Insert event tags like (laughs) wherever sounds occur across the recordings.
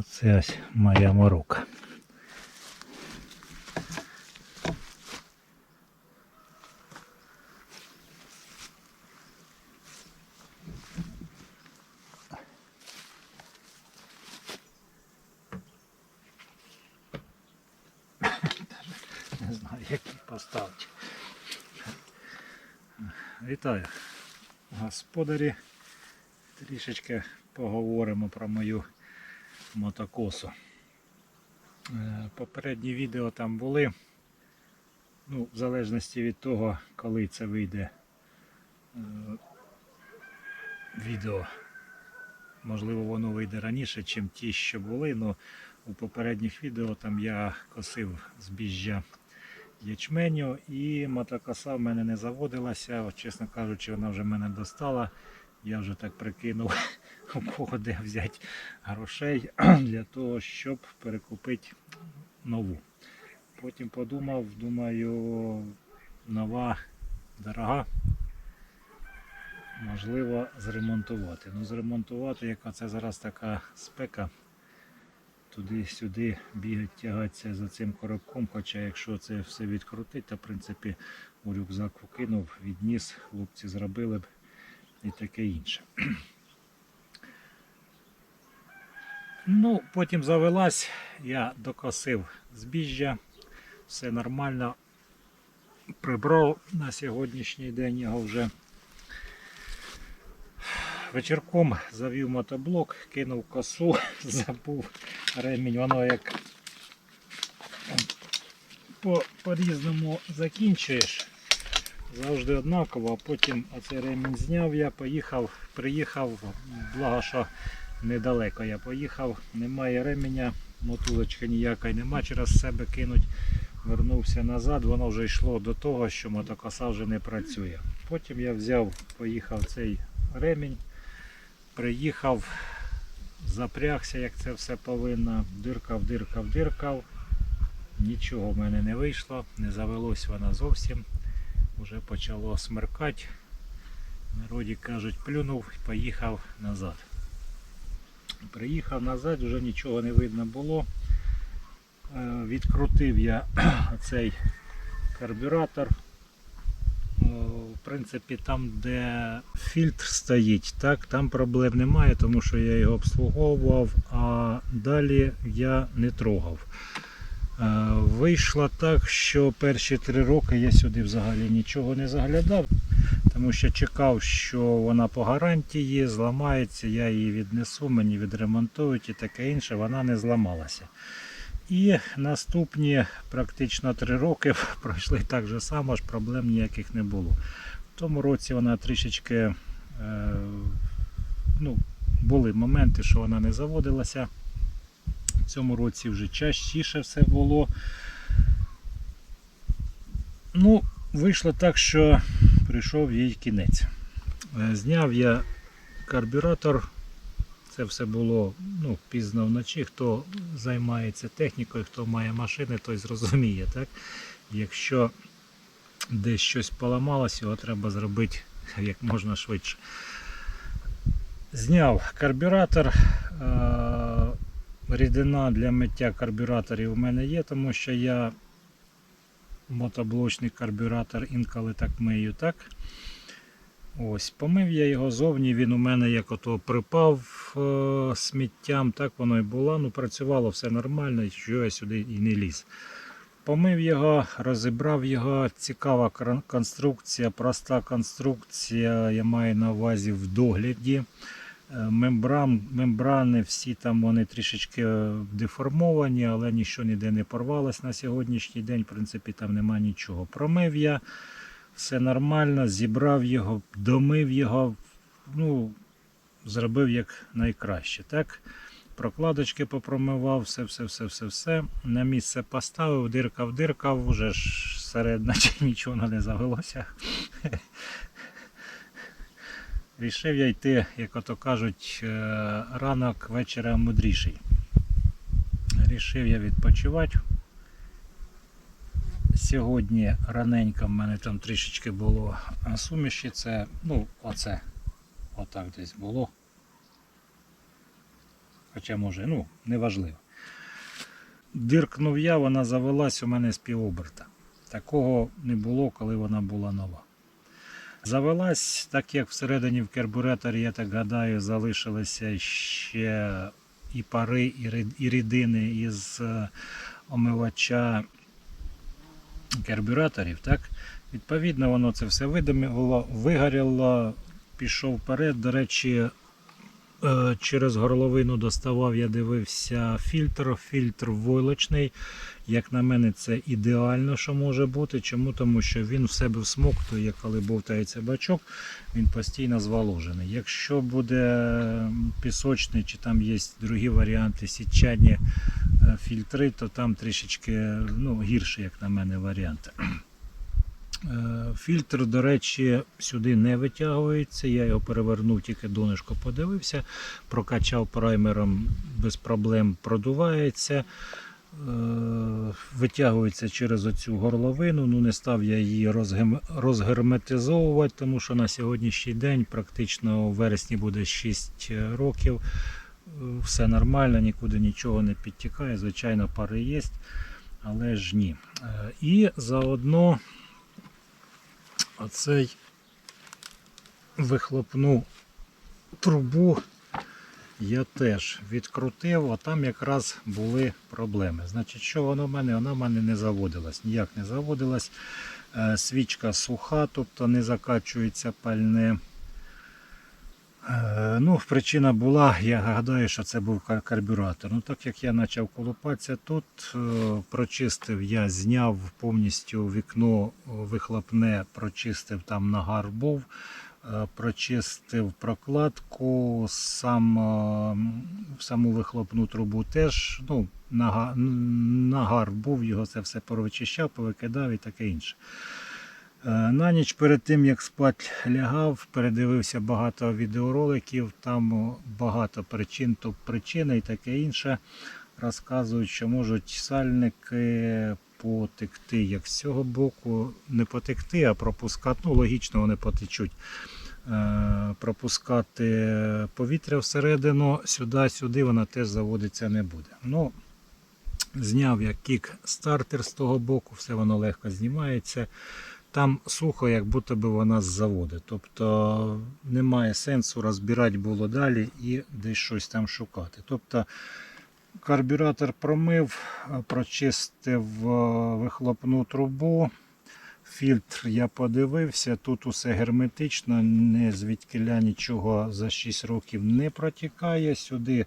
Оце ось моя морока. Не знаю, які поставити. Вітаю, господарі. Трішечки поговоримо про мою мотокосу. Е, Попередні відео там були. Ну, в залежності від того, коли це вийде е, відео. Можливо, воно вийде раніше, ніж ті, що були, але у попередніх відео там я косив збіжжя ячменю і мотокоса в мене не заводилася. Чесно кажучи, вона вже мене достала. Я вже так прикинув, (laughs) у кого де взяти грошей (clears throat) для того, щоб перекупити нову. Потім подумав, думаю, нова дорога. Можливо, зремонтувати. Ну, зремонтувати, яка це зараз така спека, туди-сюди бігать, тягатися за цим коробком. Хоча якщо це все відкрутить, то в принципі у рюкзак кинув, відніс, хлопці зробили б і таке інше. Ну, потім завелась, я докосив збіжжя, все нормально. Прибрав на сьогоднішній день його вже. Вечірком завів мотоблок, кинув косу, (laughs) забув ремінь, воно як по- по-різному закінчуєш. Завжди однаково, а потім оцей ремінь зняв я, поїхав, приїхав, благо, що недалеко я поїхав, немає ременя, мотулочка ніякої нема, через себе кинуть. Вернувся назад, воно вже йшло до того, що мотокоса вже не працює. Потім я взяв, поїхав цей ремінь, приїхав, запрягся, як це все повинно, диркав, диркав, диркав. Нічого в мене не вийшло, не завелось вона зовсім. Уже почало смеркати. Народі кажуть, плюнув і поїхав назад. Приїхав назад, вже нічого не видно було. Е, Відкрутив я (clears throat) цей карбюратор. В принципі, там, де фільтр стоїть, так, там проблем немає, тому що я його обслуговував, а далі я не трогав. Е, Вийшло так, що перші три роки я сюди взагалі нічого не заглядав, тому що чекав, що вона по гарантії зламається, я її віднесу, мені відремонтують і таке інше, вона не зламалася. І наступні практично три роки (laughs) пройшли так же само, ж проблем ніяких не було. В тому році вона трішечки е, ну, були моменти, що вона не заводилася. Цьому році вже частіше все було. Ну, вийшло так, що прийшов їй кінець. Е, Зняв я карбюратор. Це все було ну, пізно вночі. Хто займається технікою, хто має машини, той зрозуміє. Так? Якщо десь щось поламалось, його треба зробити як можна швидше. Зняв карбюратор. Рідина для миття карбюраторів у мене є, тому що я мотоблочний карбюратор інколи так мию. так. Ось, помив я його зовні, він у мене як ото припав е, сміттям, так воно і було. Ну, працювало все нормально, що я сюди і не ліз. Помив його, розібрав його. Цікава конструкція, проста конструкція, я маю на увазі в догляді. Е, Мембран, мембрани всі там вони трішечки е, деформовані, але нічого ніде не порвалось на сьогоднішній день. В принципі, там нема нічого. Промив я, все нормально, зібрав його, домив його, ну, зробив як найкраще. Так? Прокладочки попромивав, все, все, все, все, все. На місце поставив, диркав, диркав, вже ж серед (laughs) наче нічого не завелося. Рішив я йти, як ото кажуть, е, ранок вечора мудріший. Рішив я відпочивати. Сьогодні раненько в мене там трішечки було суміші. Це, ну, оце, отак десь було. Хоча може, ну, неважливо. Диркнув я, вона завелась у мене з півоберта. Такого не було, коли вона була нова. Завелась, так як всередині в карбюраторі, я так гадаю, залишилися ще і пари, і рідини із е, омивача карбюраторів. Так? Відповідно, воно це все видимило, вигоріло, пішов вперед. До речі, через горловину доставав, я дивився фільтр. Фільтр войлочний. Як на мене, це ідеально, що може бути. Чому? Тому що він в себе всмоктує, коли бовтається бачок, він постійно зволожений. Якщо буде пісочний чи там є другі варіанти, січані е, фільтри, то там трішечки ну, гірший, як на мене, варіант. Е, Фільтр, до речі, сюди не витягується. Я його перевернув, тільки донышко подивився, прокачав праймером без проблем, продувається. Е, Витягується через оцю горловину. Ну, не став я її розгерметизовувати, тому що на сьогоднішній день, практично у вересні буде 6 років. Е, Все нормально, нікуди нічого не підтікає. Звичайно, пари є, але ж ні. І заодно оцей вихлопну трубу я теж відкрутив, а там якраз були проблеми. Значить, що воно в мене? Вона в мене не заводилась, ніяк не заводилась. Е, Свічка суха, тобто не закачується пальне. Е, Ну, причина була, я гадаю, що це був карбюратор. Ну, так як я почав колупатися тут, е, прочистив, я зняв повністю вікно вихлопне, прочистив там нагар був, е, прочистив прокладку, сам, саму вихлопну трубу теж. Ну, нага- н- нагар був, його це все повичищав, повикидав і таке інше. Е, На ніч перед тим, як спати лягав, передивився багато відеороликів, там багато причин, топ причини і таке інше. Розказують, що можуть сальники потекти як з цього боку, не потекти, а пропускати. Ну, логічно, вони потечуть. Е, Пропускати повітря всередину, сюди-сюди вона теж заводиться не буде. Ну, Зняв я кік-стартер з того боку, все воно легко знімається. Там сухо, як будто би вона з заводу. Тобто немає сенсу розбирати було далі і десь щось там шукати. Тобто карбюратор промив, прочистив вихлопну трубу. Фільтр я подивився, тут усе герметично, не звідкиля нічого за 6 років не протікає. Сюди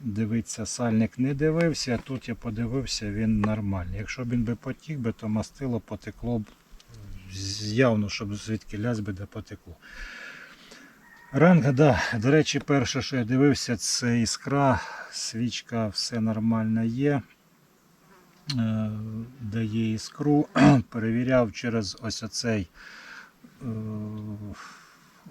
дивиться, сальник не дивився, тут я подивився, він нормальний. Якщо б він би потік, то мастило потекло б явно, щоб звідки ляз би де потекло. Ранг, да. До речі, перше, що я дивився, це іскра, свічка, все нормально є. Е, Дає іскру. (clears throat) Перевіряв через ось оцей е,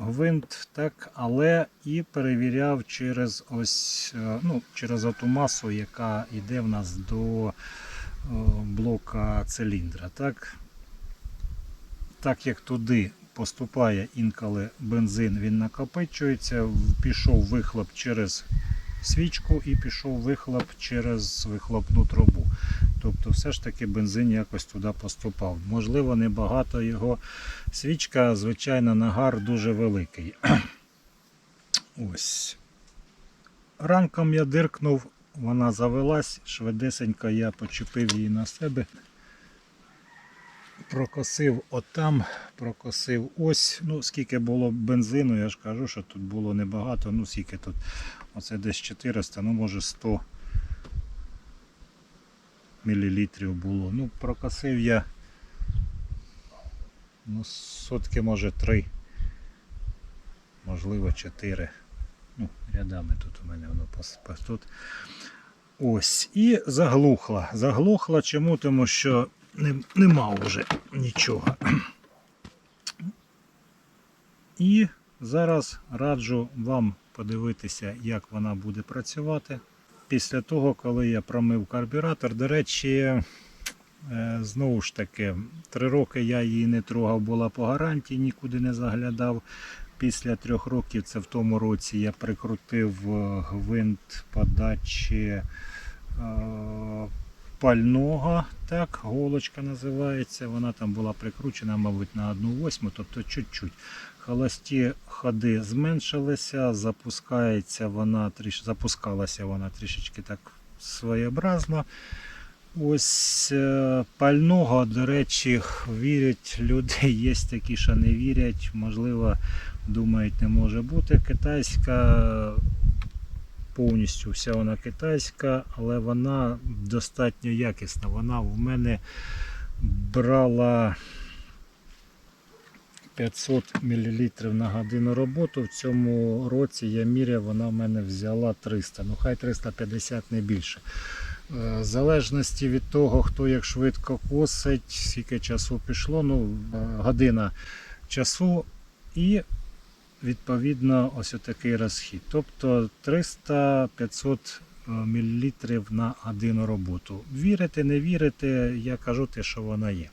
гвинт, так, але і перевіряв через ось, е, ну, через оту масу, яка йде в нас до блока циліндра. Так, так як туди поступає інколи бензин, він накопичується, пішов вихлоп через свічку і пішов вихлоп через вихлопну трубу. Тобто все ж таки бензин якось туди поступав. Можливо, небагато його. Свічка, звичайно, нагар дуже великий. (clears throat) Ось. Ранком я диркнув, вона завелась, швидесенько я почепив її на себе. Прокосив отам, прокосив ось. Ну, скільки було бензину, я ж кажу, що тут було небагато. Ну, скільки тут, оце десь 400, ну може 100 мілілітрів було. Ну, прокосив я ну, сотки, може 3, можливо 4. Ну, рядами тут у мене воно тут. Ось. І заглухла. Заглухла чому? Тому що не, нема вже нічого. І зараз раджу вам подивитися, як вона буде працювати. Після того, коли я промив карбюратор, до речі, е, знову ж таки, три роки я її не трогав, була по гарантії, нікуди не заглядав. після трьох років, це в тому році, я прикрутив е, гвинт подачі е, пального, так, голочка називається. Вона там була прикручена, мабуть, на 1,8, тобто чуть-чуть. Холості ходи зменшилися, запускається вона тріш... запускалася вона трішечки так своєобразно. Ось е, пального, до речі, вірять люди, (laughs) є такі, що не вірять, можливо, думають, не може бути. Китайська повністю вся вона китайська, але вона достатньо якісна. Вона в мене брала 500 мл на годину роботу. В цьому році я міряв, вона в мене взяла 300, ну хай 350 не більше. Е, В залежності від того, хто як швидко косить, скільки часу пішло, ну, е, година часу і відповідно ось такий розхід. Тобто 300-500 мл на годину роботу. Вірите, не вірите, я кажу те, що вона є.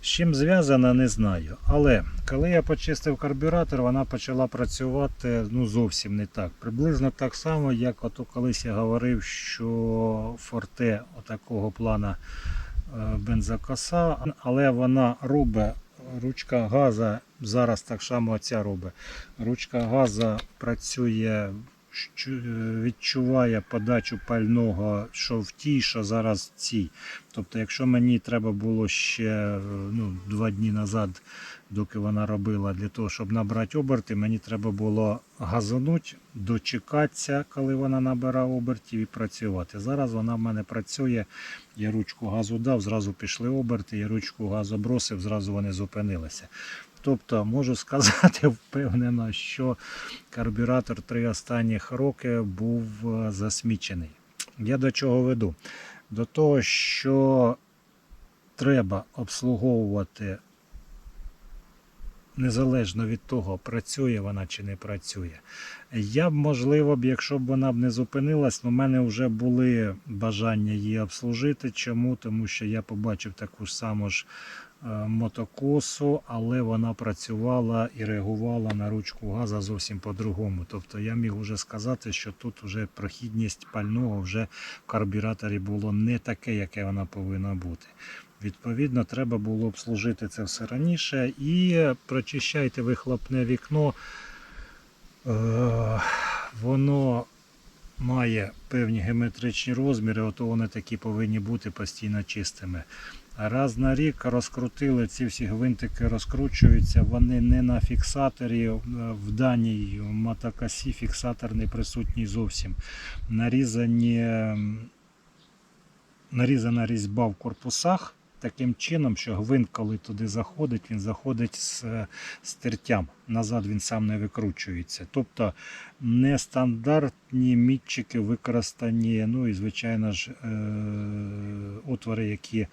З чим зв'язана, не знаю. Але коли я почистив карбюратор, вона почала працювати ну, зовсім не так. Приблизно так само, як ото колись я говорив, що форте отакого плана е, бензокоса, але вона робить ручка газа, зараз так само ця робить. Ручка газа працює, щу- відчуває подачу пального, що в тій, що зараз в цій. Тобто, якщо мені треба було ще е, ну, два дні назад, доки вона робила, для того, щоб набрати оберти, мені треба було газанути, дочекатися, коли вона набирає обертів і працювати. Зараз вона в мене працює. Я ручку газу дав, зразу пішли оберти, я ручку газу бросив, зразу вони зупинилися. Тобто можу сказати (laughs) впевнено, що карбюратор три останніх роки був е, засмічений. Я до чого веду? До того, що треба обслуговувати незалежно від того, працює вона чи не працює. Я б, можливо, б, якщо б вона б не зупинилась, у мене вже були бажання її обслужити. Чому? Тому що я побачив таку ж саму ж е, мотокосу, але вона працювала і реагувала на ручку газа зовсім по-другому. Тобто я міг вже сказати, що тут вже прохідність пального вже в карбюраторі було не таке, яке вона повинна бути. Відповідно, треба було обслужити це все раніше і прочищайте вихлопне вікно. Е, Воно має певні геометричні розміри, ото вони такі повинні бути постійно чистими. Раз на рік розкрутили, ці всі гвинтики розкручуються, вони не на фіксаторі. е, В даній мотокосі фіксатор не присутній зовсім. Нарізані, нарізана різьба в корпусах таким чином, що гвинт, коли туди заходить, він заходить з стертям. Назад він сам не викручується. Тобто нестандартні мітчики використані, ну і звичайно ж е- отвори, які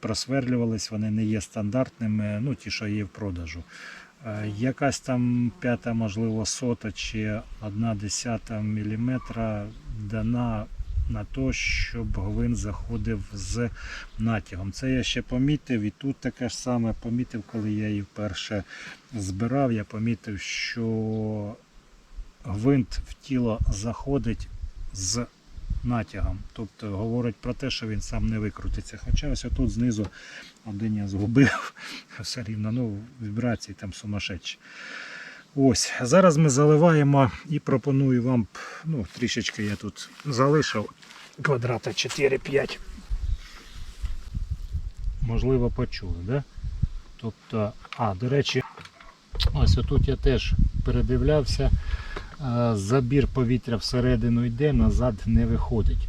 просверлювались, вони не є стандартними, ну ті, що є в продажу. Е, Якась там п'ята, можливо, сота чи одна десята міліметра дана на те, щоб гвинт заходив з натягом. Це я ще помітив, і тут таке ж саме помітив, коли я її вперше збирав. Я помітив, що гвинт в тіло заходить з натягом. Тобто говорить про те, що він сам не викрутиться. Хоча ось тут знизу один я згубив (laughs) все рівно, ну, вібрації там сумасшедші. Ось, зараз ми заливаємо і пропоную вам, ну, трішечки я тут залишив квадрата 4-5. Можливо, почули, да? Тобто, а, до речі, ось отут я теж передивлявся. е, Забір повітря всередину йде, назад не виходить.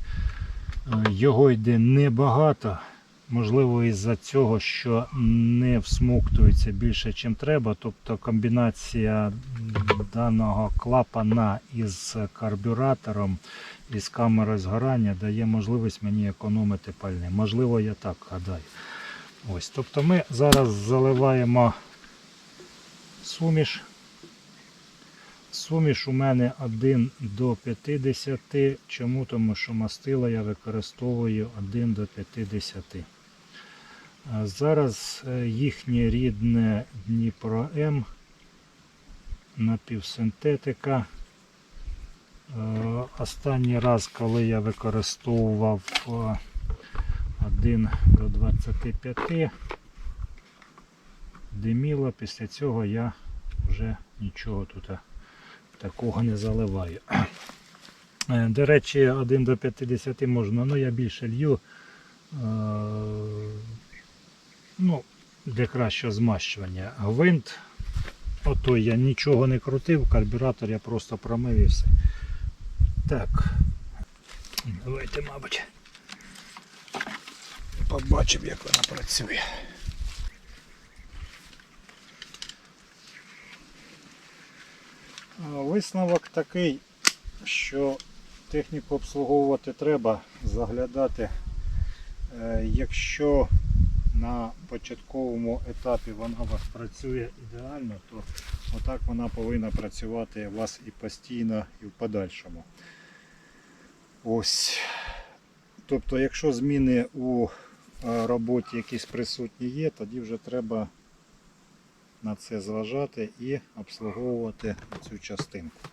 Е, Його йде небагато. Можливо, із-за цього, що не всмоктується більше, ніж треба. Тобто комбінація даного клапана із карбюратором і з камерою згорання дає можливість мені економити пальне. Можливо, я так гадаю. Ось, тобто ми зараз заливаємо суміш. Суміш у мене 1 до 50. Чому? Тому що мастила я використовую 1 до 50. Зараз е, їхнє рідне Дніпро М напівсинтетика. Е, Останній раз, коли я використовував е, 1 до 25 диміло, після цього я вже нічого тут такого не заливаю. Е, До речі, 1 до 50 можна, але я більше лью е, ну, для кращого змащування. Гвинт, ото я нічого не крутив, карбюратор я просто промив і все. Так, давайте, мабуть, побачимо, як вона працює. Висновок такий, що техніку обслуговувати треба, заглядати. Е, Якщо на початковому етапі вона у вас працює ідеально, то отак вона повинна працювати у вас і постійно, і в подальшому. Ось. Тобто, якщо зміни у е, роботі якісь присутні є, тоді вже треба на це зважати і обслуговувати цю частинку.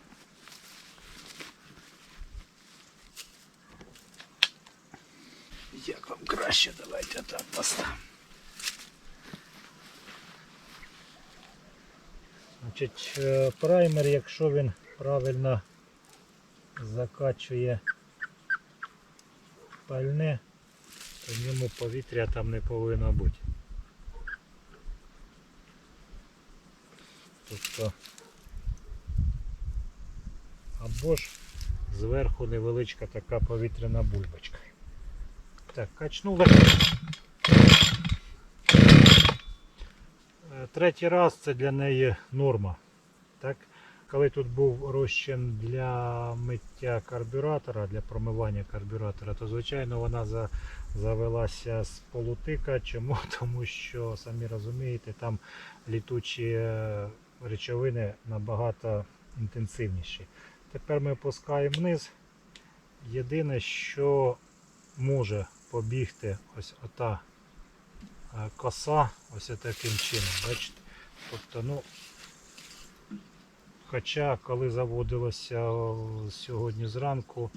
Як вам краще, давайте так поставимо. Значить, е, праймер, якщо він правильно закачує пальне, то в ньому повітря там не повинно бути. Тобто або ж зверху невеличка така повітряна бульбочка. Так, качнули. Третій раз це для неї норма. Так? Коли тут був розчин для миття карбюратора, для промивання карбюратора, то звичайно вона за, завелася з полутика. Чому? (laughs) Тому що, самі розумієте, там літучі е, речовини набагато інтенсивніші. Тепер ми опускаємо вниз. Єдине, що може побігти ось ота коса ось таким чином. Бачите? Тобто, ну, хоча коли заводилося сьогодні зранку,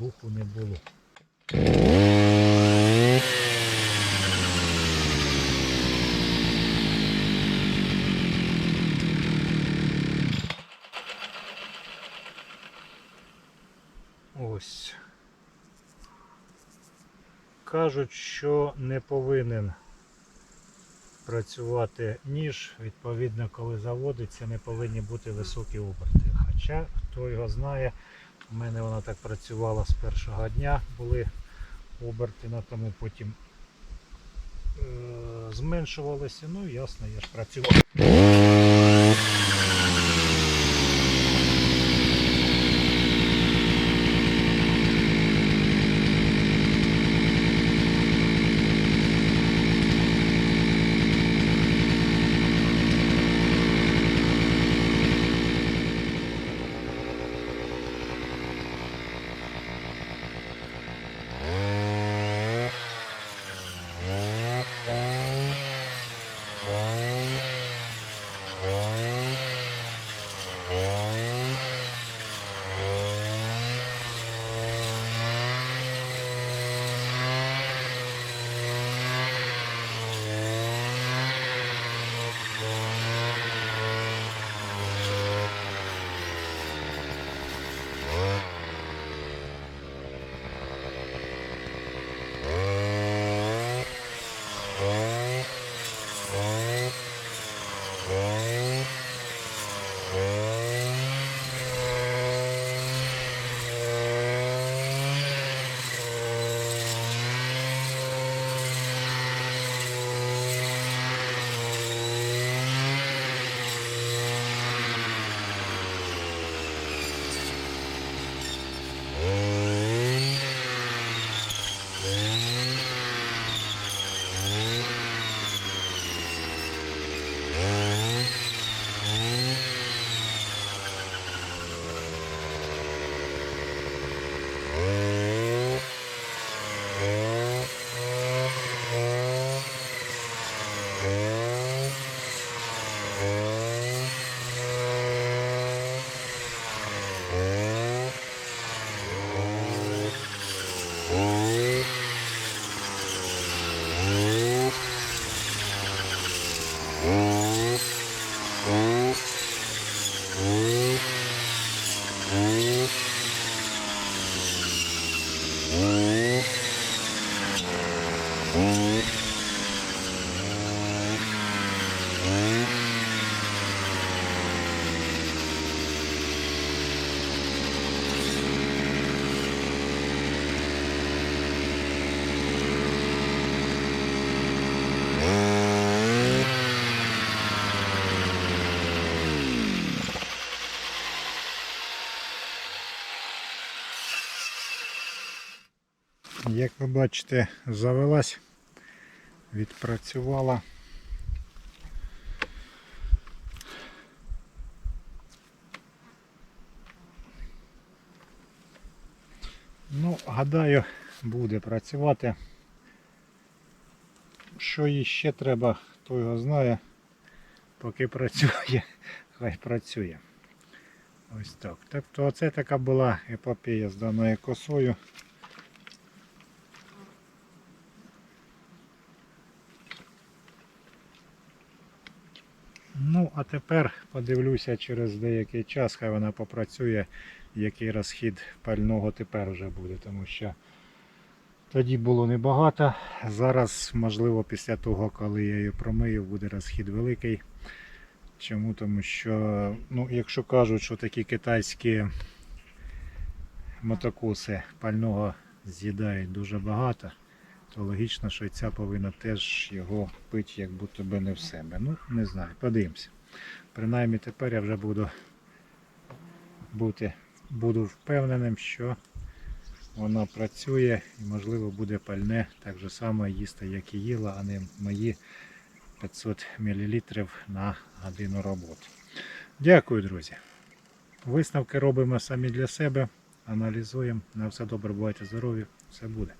руху не було. Ось. Кажуть, що не повинен працювати ніж, відповідно, коли заводиться, не повинні бути високі оберти. Хоча, хто його знає, у мене вона так працювала з першого дня, були оберти, на тому потім е- зменшувалися. Ну ясно, я ж працював. Як ви бачите, завелась, відпрацювала. Ну, гадаю, буде працювати. Що їй ще треба, хто його знає. Поки працює, (laughs) хай працює. Ось так. Тобто оце така була епопея з даною косою. Ну, а тепер подивлюся через деякий час, хай вона попрацює, який розхід пального тепер вже буде, тому що тоді було небагато. Зараз, можливо, після того, коли я її промию, буде розхід великий. Чому? Тому що, ну, якщо кажуть, що такі китайські мотокоси пального з'їдають дуже багато, то логічно, що ця повинна теж його пити, як будто би не в себе. Ну, не знаю, подивимося. Принаймні тепер я вже буду бути, буду впевненим, що вона працює і можливо буде пальне так же само їсти, як і їла, а не мої 500 мл на годину роботи. Дякую, друзі. Висновки робимо самі для себе, аналізуємо. На все добре, бувайте здорові, все буде.